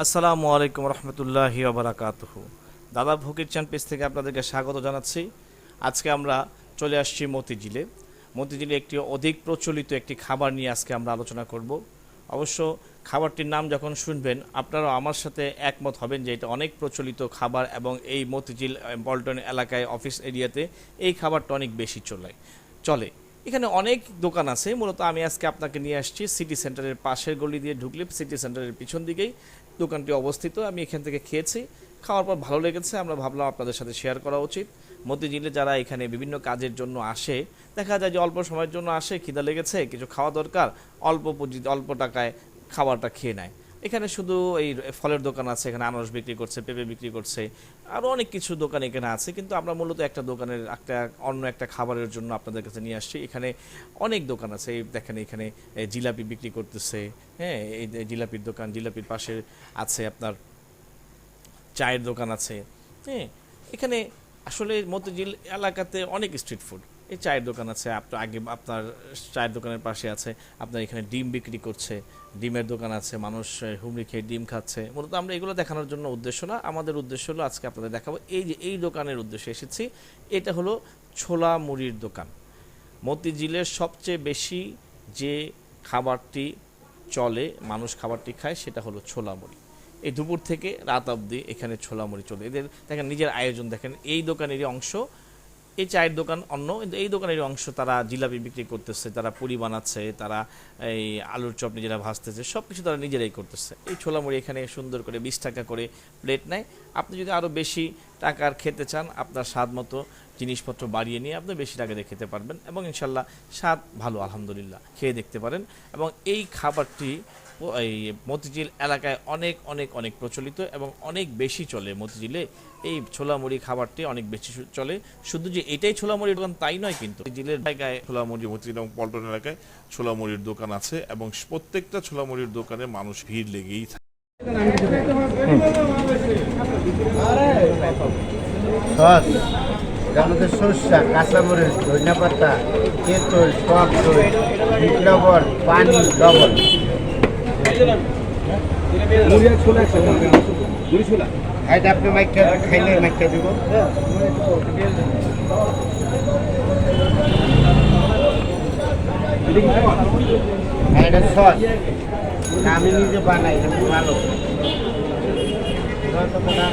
আসসালামু আলাইকুম রহমতুল্লাহি বারাকাতুহু। দাদা ফকির চান পেজ থেকে আপনাদেরকে স্বাগত জানাচ্ছি। আজকে আমরা চলে আসছি মতিঝিলে। মতিঝিলে একটি অধিক প্রচলিত একটি খাবার নিয়ে আজকে আমরা আলোচনা করব। অবশ্য খাবারটির নাম যখন শুনবেন, আপনারাও আমার সাথে একমত হবেন যে এটা অনেক প্রচলিত খাবার এবং এই মতিঝিল পল্টন এলাকায় অফিস এরিয়াতে এই খাবারটা অনেক বেশি চলে চলে। এখানে অনেক দোকান আছে, মূলত আমি আজকে আপনাকে নিয়ে আসছি সিটি সেন্টারের পাশের গলি দিয়ে ঢুকলে সিটি সেন্টারের পিছন দিকেই। দোকানটি অবস্থিত, আমি এখান থেকে খেয়েছি। খাওয়ার পর ভালো লেগেছে, আমরা ভাবলাম আপনাদের সাথে শেয়ার করা উচিত। মতিঝিলে যারা এখানে বিভিন্ন কাজের জন্য আসে, দেখা যায় যে অল্প সময়ের জন্য আসে, খিদা লেগেছে, কিছু খাওয়া দরকার, অল্প পুঁজি, অল্প টাকায় খাবারটা খেয়ে নেয়। এখানে শুধু এই ফলের দোকান আছে, এখানে আনারস বিক্রি করছে, পেঁপে বিক্রি করছে আরও অনেক কিছু দোকান এখানে আছে, কিন্তু আমরা মূলত একটা দোকানের একটা, অন্য একটা খাবারের জন্য আপনাদের কাছে নিয়ে আসছি। এখানে অনেক দোকান আছে দেখেন এখানে জিলাপি বিক্রি করতেছে হ্যাঁ এই জিলাপির দোকান, জিলাপির পাশে আছে আপনার চায়ের দোকান আছে হ্যাঁ। এখানে আসলে মতিঝিল এলাকাতে অনেক স্ট্রিট ফুড এই চায়ের দোকান আছে আপনার আগে আপনার চায়ের দোকানের পাশে আছে, আপনার এখানে ডিম বিক্রি করছে, ডিমের দোকান আছে, মানুষ হুমড়ি খেয়ে ডিম খাচ্ছে। মূলত আমরা এগুলো দেখানোর জন্য উদ্দেশ্য না, আমাদের উদ্দেশ্য হলো আজকে আপনাদের দেখাবো, এই যে, এই দোকানের উদ্দেশ্যে এসেছি, এটা হলো ছোলা মুড়ির দোকান। মতিঝিলের সবচেয়ে বেশি যে খাবারটি চলে, মানুষ খাবারটি খায়, সেটা হলো ছোলা মুড়ি। এই দুপুর থেকে রাত অবধি এখানে ছোলা মুড়ি চলে। এদের দেখেন, নিজের আয়োজন দেখেন, এই দোকানেরই অংশ এই চায়ের দোকান অন্য, কিন্তু এই দোকানের অংশ তারা জিলাপি বিক্রি করতেছে, তারা পুরি বানাচ্ছে, তারা এই আলুর চপ নিজেরা ভাজতেছে সব কিছু তারা নিজেরাই করতেছে। এই ছোলা মুড়ি এখানে সুন্দর করে বিশ টাকা করে প্লেট নেয়। আপনি যদি আরও বেশি টাকার খেতে চান, আপনার স্বাদ মতো জিনিসপত্র বাড়িয়ে নিয়ে আপনি বেশি টাকা দিয়ে খেতে পারবেন এবং ইনশাল্লাহ স্বাদ ভালো, আলহামদুলিল্লাহ। খেয়ে দেখতে পারেন। এবং এই খাবারটি এই মতিঝিল এলাকায় অনেক অনেক অনেক প্রচলিত এবং অনেক বেশি চলে মতিঝিলে। এই ছোলা মুড়ি খাবারটি অনেক বেশি চলে। শুধু যে এটাই ছোলা মুড়ির দোকান তাই নয় কিন্তু মতিঝিলের জায়গায় ছোলা মুড়ি মতিঝিল এবং পল্টন এলাকায় ছোলা মুড়ির দোকান আছে এবং প্রত্যেকটা ছোলা মুড়ির দোকানে মানুষ ভিড় লেগেই থাকে। সস যার মধ্যে সর্ষা কাঁচামরিচ ধনিয়া পাতা তেঁতুল টক দই বিট লবণ পানি লবণ। এটা আপনি মাইকা খাইলে মাইকা দিব। হ্যাঁ, এটা সস। আমি নিজে বানাই ভালো। সস আপনারা